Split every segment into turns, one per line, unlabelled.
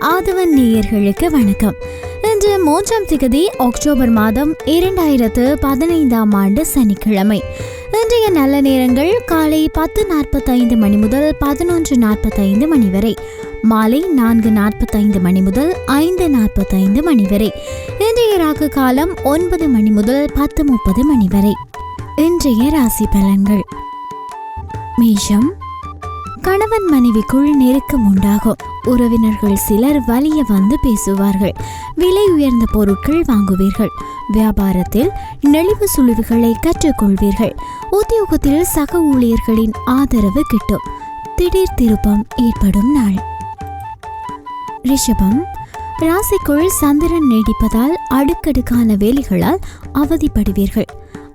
ஆதவன் நேயர்களுக்கு வணக்கம். இன்று மூன்றாம் திகதி அக்டோபர் மாதம் இரண்டாயிரத்து பதினைந்தாம் ஆண்டு சனிக்கிழமை. இன்றைய நல்ல நேரங்கள் காலை பத்து நாற்பத்தைந்து மணி முதல் பதினொன்று நாற்பத்தைந்து மணி வரை. மாலை நான்கு நாற்பத்தைந்து மணி முதல் ஐந்து நாற்பத்தைந்து மணி வரை. இன்றைய ராகு காலம் ஒன்பது மணி முதல் பத்து முப்பது மணி வரை. இன்றைய ராசி பலன்கள். மேஷம் கணவன் மனைவிக்குள் நெருக்கம் உண்டாகும். உறவினர்கள் சிலர் வலிய வந்து பேசுவார்கள். விலை உயர்ந்த பொருட்கள் வாங்குவீர்கள். வியாபாரத்தில் நெளிவு சுழிவுகளை கற்றுக்கொள்வீர்கள். உத்தியோகத்தில் சக ஊழியர்களின் ஆதரவு கிட்டும். திடீர் திருப்பம் ஏற்படும் நாள். ரிஷபம் ராசிக்குள் சந்திரன் நீடிப்பதால் அடுக்கடுக்கான வேலைகளால் அவதிப்படுவீர்கள்.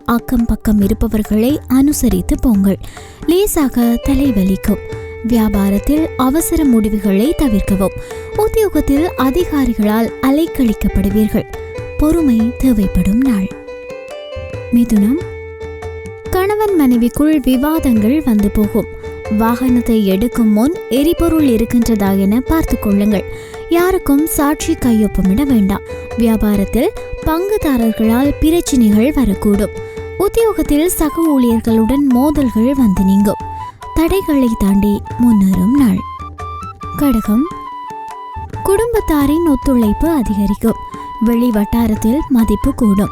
அக்கம் பக்கம் இருப்பவர்களை அனுசரித்து போங்கள். லேசாக தலைவலிக்கும். வியாபாரத்தில் அவசர முடிவுகளை தவிர்க்கவும். உத்தியோகத்தில் அதிகாரிகளால் அலைக்கழிக்கப்படுவீர்கள். பொறுமை தேவைப்படும் நாள். மிதுனம். கணவன் மனைவிக்குள் விவாதங்கள் வந்து போகும். வாகனத்தை எடுக்கும் முன் எரிபொருள் இருக்கின்றதா என பார்த்து கொள்ளுங்கள். யாருக்கும் சாட்சி கையொப்பமிட வேண்டாம். வியாபாரத்தில் பங்குதாரர்களால் பிரச்சினைகள் வரக்கூடும். உத்தியோகத்தில் சக ஊழியர்களுடன் மோதல்கள் வந்து நீங்கும். தடைகளை தாண்டி முன்னேறும் நாள். கடகம். குடும்பத்தாரின் ஒத்துழைப்பு அதிகரிக்கும். வெளி வட்டாரத்தில் மதிப்பு கூடும்.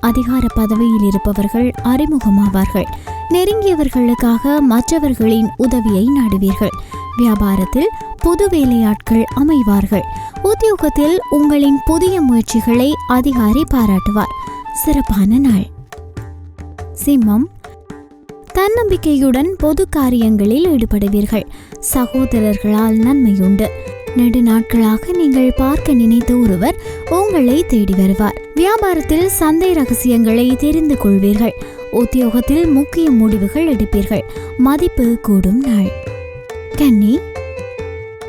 அதிகார பதவியில் இருப்பவர்கள் அறிமுகமாவார்கள். நெருங்கியவர்களுக்காக மற்றவர்களின் உதவியை நாடுவீர்கள். வியாபாரத்தில் புது வேலையாட்கள் அமைவார்கள். உத்தியோகத்தில் உங்களின் புதிய முயற்சிகளை அதிகாரி பாராட்டுவார். சிறப்பான நாள். சிம்மம் தன்னம்பிக்கையுடன் பொது காரியங்களில் ஈடுபடுவீர்கள். சகோதரர்களால் நன்மையுண்டு. நெடு நாட்களாக நீங்கள் பார்க்க நினைத்த ஒருவர் உங்களை தேடி வருவார். வியாபாரத்தில் சந்தை ரகசியங்களை தெரிந்து கொள்வீர்கள். உத்தியோகத்தில் முக்கிய முடிவுகள் எடுப்பீர்கள். மதிப்பு கூடும் நாள். கன்னி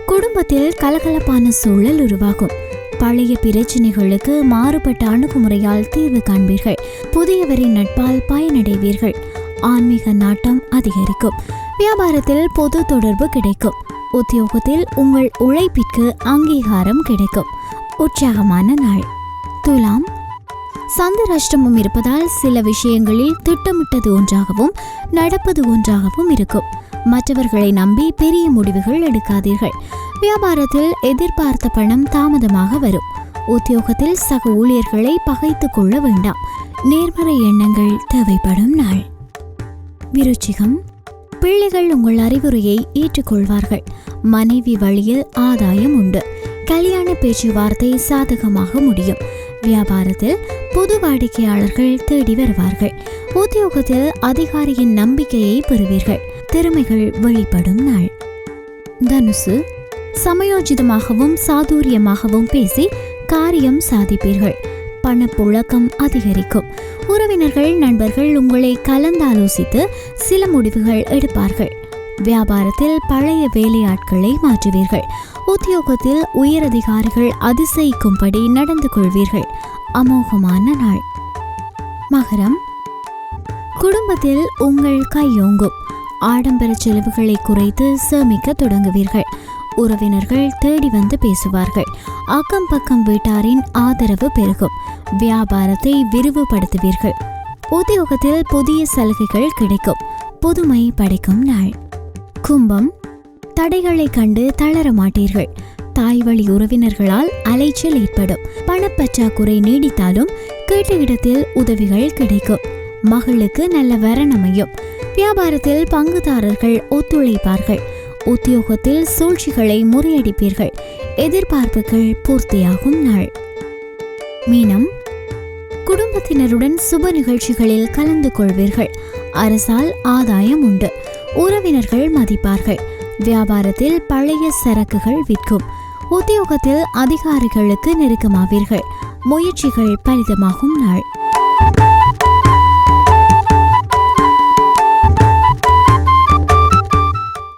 குடும்பத்தில் கலகலப்பான சூழல் உருவாகும். பழைய பிரச்சனைகளுக்கு மாறுபட்ட அணுகுமுறையால் தீர்வு காண்பீர்கள். புதியவரின் நட்பால் பயனடைவீர்கள். ஆன்மீக நாட்டம் அதிகரிக்கும். வியாபாரத்தில் பொது தொடர்பு கிடைக்கும். உத்தியோகத்தில் உங்கள் உழைப்பிற்கு அங்கீகாரம் கிடைக்கும். உற்சாகமான நாள். துலாம். சந்திராஷ்டமம் இருப்பதால் சில விஷயங்களில் திட்டமிட்டது ஒன்றாகவும் நடப்பது ஒன்றாகவும் இருக்கும். மற்றவர்களை நம்பி பெரிய முடிவுகள் எடுக்காதீர்கள். வியாபாரத்தில் எதிர்பார்த்த பணம் தாமதமாக வரும். உத்தியோகத்தில் சக ஊழியர்களை பகைத்து கொள்ள வேண்டாம். நேர்மறை எண்ணங்கள் தேவைப்படும் நாள். விருச்சிகம். பிள்ளைகள் உங்கள் அறிவுரையை ஏற்றுக்கொள்வார்கள். மனைவி வழியில் ஆதாயம் உண்டு. கல்யாண பேச்சுவார்த்தை சாதகமாக முடியும். வியாபாரத்தில் புது வாடிக்கையாளர்கள் தேடி வருவார்கள். உத்தியோகத்தில் அதிகாரியின் நம்பிக்கையை பெறுவீர்கள். திறமைகள் வெளிப்படும் நாள். தனுசு. சமயோஜிதமாகவும் சாதுரியமாகவும் பேசி காரியம் சாதிப்பீர்கள். பணப்புழக்கம் அதிகரிக்கும். உறவினர்கள் நண்பர்கள் உங்களை கலந்தாலோசித்து சில முடிவுகள் எடுப்பார்கள். வியாபாரத்தில் பழைய வேலையாட்களை மாற்றுவீர்கள். உத்தியோகத்தில் உயரதிகாரிகள் அதிசயிக்கும்படி நடந்து கொள்வீர்கள். அமோகமான நாள். மகரம். குடும்பத்தில் உங்கள் கையோங்கும். ஆடம்பர செலவுகளை குறைத்து சேமிக்க தொடங்குவீர்கள். உறவினர்கள் தேடி வந்து பேசுவார்கள். அக்கம் பக்கம் வீட்டாரின் ஆதரவு பெருகும். வியாபாரத்தை விரிவுபடுத்துவீர்கள். உத்தியோகத்தில் புதிய சலுகைகள் கிடைக்கும். புதுமை படைக்கும் நாள். கும்பம். தடைகளை கண்டு தளர மாட்டீர்கள். தாய் வழி உறவினர்களால் அலைச்சல் ஏற்படும். பணப்பற்றாக்குறை நீடித்தாலும் கேட்ட இடத்தில் உதவிகள் கிடைக்கும். மகளுக்கு நல்ல வரணமையும் வியாபாரத்தில் பங்குதாரர்கள் ஒத்துழைப்பார்கள். உத்தியோகத்தில் சூழ்ச்சிகளை முறியடிப்பீர்கள். எதிர்பார்ப்புகள் பூர்த்தியாகும் நாள். மீனம் குடும்பத்தினருடன் சுப நிகழ்ச்சிகளில் கலந்து கொள்வீர்கள். அரசால் ஆதாயம் உண்டு. உறவினர்கள் மதிப்பார்கள். வியாபாரத்தில் பழைய சரக்குகள் விற்கும். உத்தியோகத்தில் அதிகாரிகளுக்கு நெருக்கமாவீர்கள். முயற்சிகள் பலிதமாகும் நாள்.